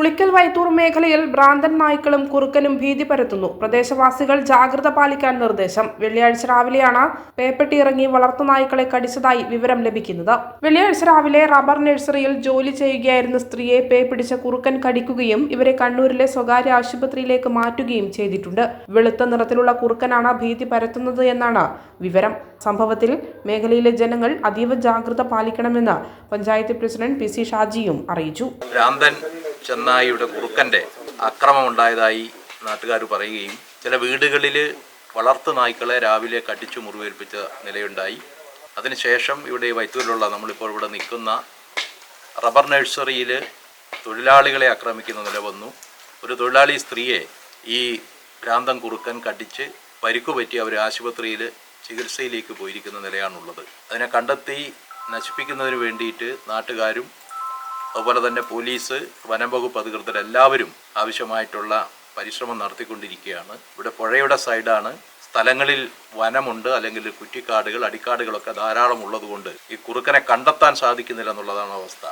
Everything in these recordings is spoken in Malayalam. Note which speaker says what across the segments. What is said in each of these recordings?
Speaker 1: ഉളിക്കൽ വൈത്തൂർ മേഖലയിൽ ഭ്രാന്തൻ നായ്ക്കളും കുറുക്കനും ഭീതി പരത്തുന്നു. പ്രദേശവാസികൾ ജാഗ്രത പാലിക്കാൻ നിർദ്ദേശം. വെള്ളിയാഴ്ച രാവിലെയാണ് പേപ്പെട്ടി ഇറങ്ങി വളർത്തു നായ്ക്കളെ കടിച്ചതായി വിവരം ലഭിക്കുന്നത്. വെള്ളിയാഴ്ച രാവിലെ റബ്ബർ നഴ്സറിയിൽ ജോലി ചെയ്യുകയായിരുന്ന സ്ത്രീയെ പേ പിടിച്ച കുറുക്കൻ കടിക്കുകയും ഇവരെ കണ്ണൂരിലെ സ്വകാര്യ ആശുപത്രിയിലേക്ക് മാറ്റുകയും ചെയ്തിട്ടുണ്ട്. വെളുത്ത നിറത്തിലുള്ള കുറുക്കനാണ് ഭീതി പരത്തുന്നത് എന്നാണ് വിവരം. സംഭവത്തിൽ മേഖലയിലെ ജനങ്ങൾ അതീവ ജാഗ്രത പാലിക്കണമെന്ന് പഞ്ചായത്ത് പ്രസിഡന്റ് പി സി ഷാജിയും അറിയിച്ചു.
Speaker 2: ചെന്നായിയുടെ കുറുക്കന്റെ അക്രമം ഉണ്ടായതായി നാട്ടുകാർ പറയുകയും ചില വീടുകളിൽ വളർത്തു നായ്ക്കളെ രാവിലെ കടിച്ചു മുറിവേൽപ്പിച്ച നിലയുണ്ടായി. അതിനുശേഷം ഇവിടെ വൈത്തൂരിലുള്ള നമ്മളിപ്പോൾ ഇവിടെ നിൽക്കുന്ന റബ്ബർ നഴ്സറിയിൽ തൊഴിലാളികളെ ആക്രമിക്കുന്ന നില വന്നു. ഒരു തൊഴിലാളി സ്ത്രീയെ ഈ ഭ്രാന്തൻ കുറുക്കൻ കടിച്ച് പരിക്കു പറ്റി അവർ ആശുപത്രിയിൽ ചികിത്സയിലേക്ക് പോയിരിക്കുന്ന നിലയാണുള്ളത്. അതിനെ കണ്ടെത്തി നശിപ്പിക്കുന്നതിന് വേണ്ടിയിട്ട് നാട്ടുകാരും അതുപോലെ തന്നെ പോലീസ് വനം വകുപ്പ് അധികൃതർ എല്ലാവരും ആവശ്യമായിട്ടുള്ള പരിശ്രമം നടത്തിക്കൊണ്ടിരിക്കുകയാണ്. ഇവിടെ പുഴയുടെ സൈഡാണ്. സ്ഥലങ്ങളിൽ വനമുണ്ട്. അല്ലെങ്കിൽ കുറ്റിക്കാടുകൾ അടിക്കാടുകളൊക്കെ ധാരാളം ഉള്ളതുകൊണ്ട് ഈ കുറുക്കനെ കണ്ടെത്താൻ സാധിക്കുന്നില്ല എന്നുള്ളതാണ് അവസ്ഥ.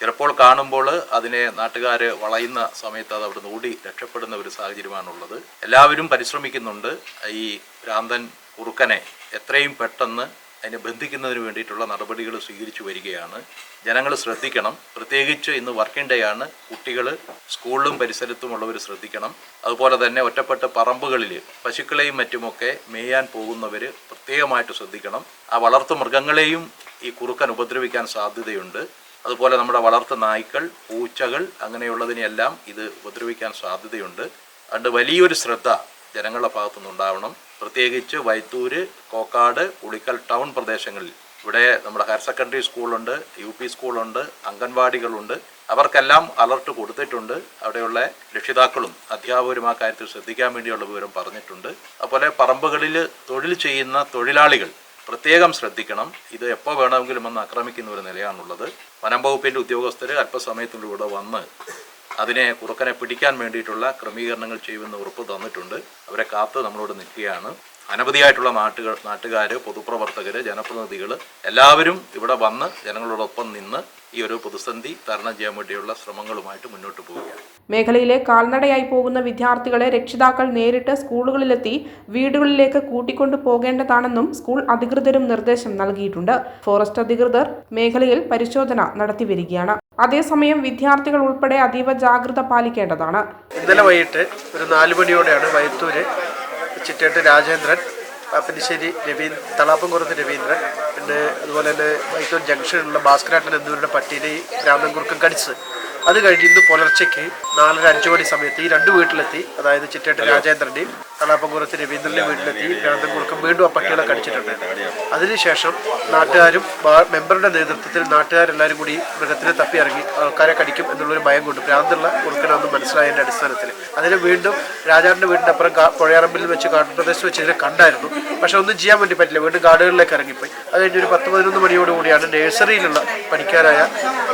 Speaker 2: ചിലപ്പോൾ കാണുമ്പോൾ അതിനെ നാട്ടുകാർ വളയുന്ന സമയത്ത് അത് അവിടെ ഓടി രക്ഷപ്പെടുന്ന ഒരു സാഹചര്യമാണുള്ളത്. എല്ലാവരും പരിശ്രമിക്കുന്നുണ്ട്. ഈ ഭ്രാന്തൻ കുറുക്കനെ എത്രയും പെട്ടെന്ന് അതിനെ ബന്ധിക്കുന്നതിന് വേണ്ടിയിട്ടുള്ള നടപടികൾ സ്വീകരിച്ചു വരികയാണ്. ജനങ്ങൾ ശ്രദ്ധിക്കണം. പ്രത്യേകിച്ച് ഇന്ന് വർക്കിംഗ് ഡേ ആണ്. കുട്ടികൾ സ്കൂളിലും പരിസരത്തുമുള്ളവർ ശ്രദ്ധിക്കണം. അതുപോലെ തന്നെ ഒറ്റപ്പെട്ട പറമ്പുകളിൽ പശുക്കളെയും മറ്റുമൊക്കെ മേയാൻ പോകുന്നവർ പ്രത്യേകമായിട്ട് ശ്രദ്ധിക്കണം. ആ വളർത്തു മൃഗങ്ങളെയും ഈ കുറുക്കൻ ഉപദ്രവിക്കാൻ സാധ്യതയുണ്ട്. അതുപോലെ നമ്മുടെ വളർത്തു നായ്ക്കൾ പൂച്ചകൾ അങ്ങനെയുള്ളതിനെയെല്ലാം ഇത് ഉപദ്രവിക്കാൻ സാധ്യതയുണ്ട്. അതുകൊണ്ട് വലിയൊരു ശ്രദ്ധ ജനങ്ങളുടെ ഭാഗത്തുനിന്നുണ്ടാവണം. പ്രത്യേകിച്ച് വൈത്തൂര് കോക്കാട് ഉളിക്കൽ ടൗൺ പ്രദേശങ്ങളിൽ. ഇവിടെ നമ്മുടെ ഹയർ സെക്കൻഡറി സ്കൂളുണ്ട് യു പി സ്കൂളുണ്ട് അംഗൻവാടികളുണ്ട്. അവർക്കെല്ലാം അലർട്ട് കൊടുത്തിട്ടുണ്ട്. അവിടെയുള്ള രക്ഷിതാക്കളും അധ്യാപകരും ആ കാര്യത്തിൽ ശ്രദ്ധിക്കാൻ വേണ്ടിയുള്ള വിവരം പറഞ്ഞിട്ടുണ്ട്. അതുപോലെ പറമ്പുകളിൽ തൊഴിൽ ചെയ്യുന്ന തൊഴിലാളികൾ പ്രത്യേകം ശ്രദ്ധിക്കണം. ഇത് എപ്പോൾ വേണമെങ്കിലും വന്ന് ആക്രമിക്കുന്ന ഒരു നിലയാണുള്ളത്. വനം വകുപ്പിന്റെ ഉദ്യോഗസ്ഥർ അല്പസമയത്തിനുള്ളിൽ ഇവിടെ വന്ന് അതിനെ കുറുക്കനെ പിടിക്കാൻ വേണ്ടിയിട്ടുള്ള ക്രമീകരണങ്ങൾ ചെയ്യുമെന്ന് ഉറപ്പ് തന്നിട്ടുണ്ട്. അവരെ കാത്ത് നമ്മളോട് നിൽക്കുകയാണ്. അനവധിയായിട്ടുള്ള നാട്ടുകൾ നാട്ടുകാർ പൊതുപ്രവർത്തകർ ജനപ്രതിനിധികൾ എല്ലാവരും ഇവിടെ വന്ന് ജനങ്ങളോടൊപ്പം നിന്ന് ഈ ഒരു പ്രതിസന്ധി തരണം ചെയ്യാൻ വേണ്ടിയുള്ള ശ്രമങ്ങളുമായിട്ട് മുന്നോട്ട് പോവുകയാണ്.
Speaker 1: മേഖലയിലെ കാൽനടയായി പോകുന്ന വിദ്യാർത്ഥികളെ രക്ഷിതാക്കൾ നേരിട്ട് സ്കൂളുകളിലെത്തി വീടുകളിലേക്ക് കൂട്ടിക്കൊണ്ടു പോകേണ്ടതാണെന്നും സ്കൂൾ അധികൃതരും നിർദ്ദേശം നൽകിയിട്ടുണ്ട്. ഫോറസ്റ്റ് അധികൃതർ മേഖലയിൽ പരിശോധന നടത്തിവരികയാണ് അതേസമയം വിദ്യാർത്ഥികൾ ഉൾപ്പെടെ അതീവ ജാഗ്രത പാലിക്കേണ്ടതാണ്.
Speaker 3: ഇന്നലെ വൈകിട്ട് ഒരു നാല് മണിയോടെയാണ് വൈത്തൂര് ചിറ്റേട്ട് രാജേന്ദ്രൻ പാപ്പനിശ്ശേരി രവീന്ദ്രൻ തളാപ്പംകുറത്ത് രവീന്ദ്രൻ പിന്നെ അതുപോലെ തന്നെ വൈത്തൂർ ജംഗ്ഷനിലുള്ള ഭാസ്കരാട്ടൻ എന്നിവരുടെ പട്ടിയിൽ ഈ രാമൻകുറുക്കം കടിച്ചത്. അത് കഴിഞ്ഞ് ഇന്ന് പുലർച്ചയ്ക്ക് നാലര അഞ്ചു മണി സമയത്ത് ഈ രണ്ട് വീട്ടിലെത്തി അതായത് ചിറ്റേട്ട് രാജേന്ദ്രന്റെയും തളാപ്പംകുറത്ത് രവീന്ദ്രന്റെ വീട്ടിലെത്തി രാമൻകുറുക്കം വീണ്ടും ആ പട്ടികളെ കടിച്ചിട്ടുണ്ട്. അതിനുശേഷം നാട്ടുകാരും മെമ്പറുടെ നേതൃത്വത്തിൽ നാട്ടുകാരെല്ലാവരും കൂടി മൃഗത്തിനെ തപ്പി ഇറങ്ങി ആൾക്കാരെ കടിക്കും എന്നുള്ളൊരു ഭയം കൊണ്ട് ഭ്രാന്തുള്ള കുറുക്കനാണെന്ന് മനസ്സിലായതിന്റെ അടിസ്ഥാനത്തിൽ. അതിന് വീണ്ടും രാജാവിന്റെ വീടിന്റെ അപ്പുറം പുഴയറമ്പിൽ വെച്ച് കാട്ടുപ്രദേശത്ത് വെച്ച് ഇതിനെ കണ്ടായിരുന്നു. പക്ഷെ ഒന്നും ചെയ്യാൻ വേണ്ടി പറ്റില്ല. വീണ്ടും കാടുകളിലേക്ക് ഇറങ്ങിപ്പോയി. അത് കഴിഞ്ഞ് ഒരു പത്ത് പതിനൊന്ന് മണിയോടുകൂടിയാണ് നഴ്സറിയിലുള്ള പണിക്കാരായ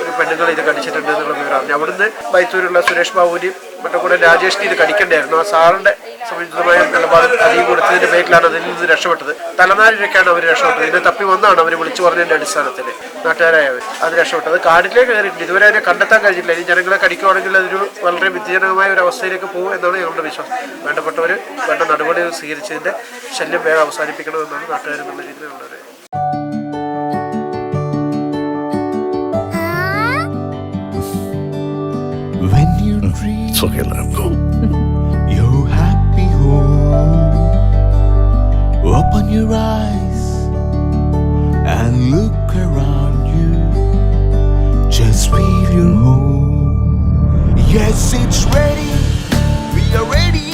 Speaker 3: ഒരു പെണ്ണുങ്ങൾ ഇത് കടിച്ചിട്ടുണ്ട് എന്നുള്ള വിവരം അറിഞ്ഞു അവിടുന്ന് ബൈത്തൂരുള്ള സുരേഷ് ബാബുവിനെയും മറ്റേ കൂടെ രാജേഷിനെ ഇത് കടിക്കണ്ടായിരുന്നു. ആ സാറിന്റെ സംബന്ധിതമായ നിലപാട് അധികം കൊടുത്തതിന്റെ പേരിലാണ് അതിൽ നിന്ന് രക്ഷപ്പെട്ടത്. തലനാരിലൊക്കെയാണ് അവർ രക്ഷപ്പെട്ടത്. ഇതിനെ തപ്പി വന്നാണ് അവർ വിളിച്ചു പറഞ്ഞതിന്റെ അടിസ്ഥാനത്തിൽ നാട്ടുകാരായ അവർ അത് രക്ഷപ്പെട്ടത്. കാടിലേക്ക് കയറിയിട്ടുണ്ട്. ഇതുവരെ അതിനെ കണ്ടെത്താൻ കഴിഞ്ഞില്ല ഇനി ജനങ്ങളെ കടിക്കുവാണെങ്കിൽ അതൊരു വളരെ വിദ്യജനകമായ ഒരു അവസ്ഥയിലേക്ക് പോകും എന്നാണ് ഞങ്ങളുടെ വിശ്വാസം. വേണ്ടപ്പെട്ടവർ വേണ്ട നടപടികൾ സ്വീകരിച്ചതിന്റെ ശല്യം വേഗം അവസാനിപ്പിക്കണമെന്നാണ് നാട്ടുകാരെന്നുള്ള രീതിയിലുള്ളത്
Speaker 4: okay, him go.
Speaker 5: your happy home, open your eyes and look around you. Just feel your home. Yes, it's ready. We are ready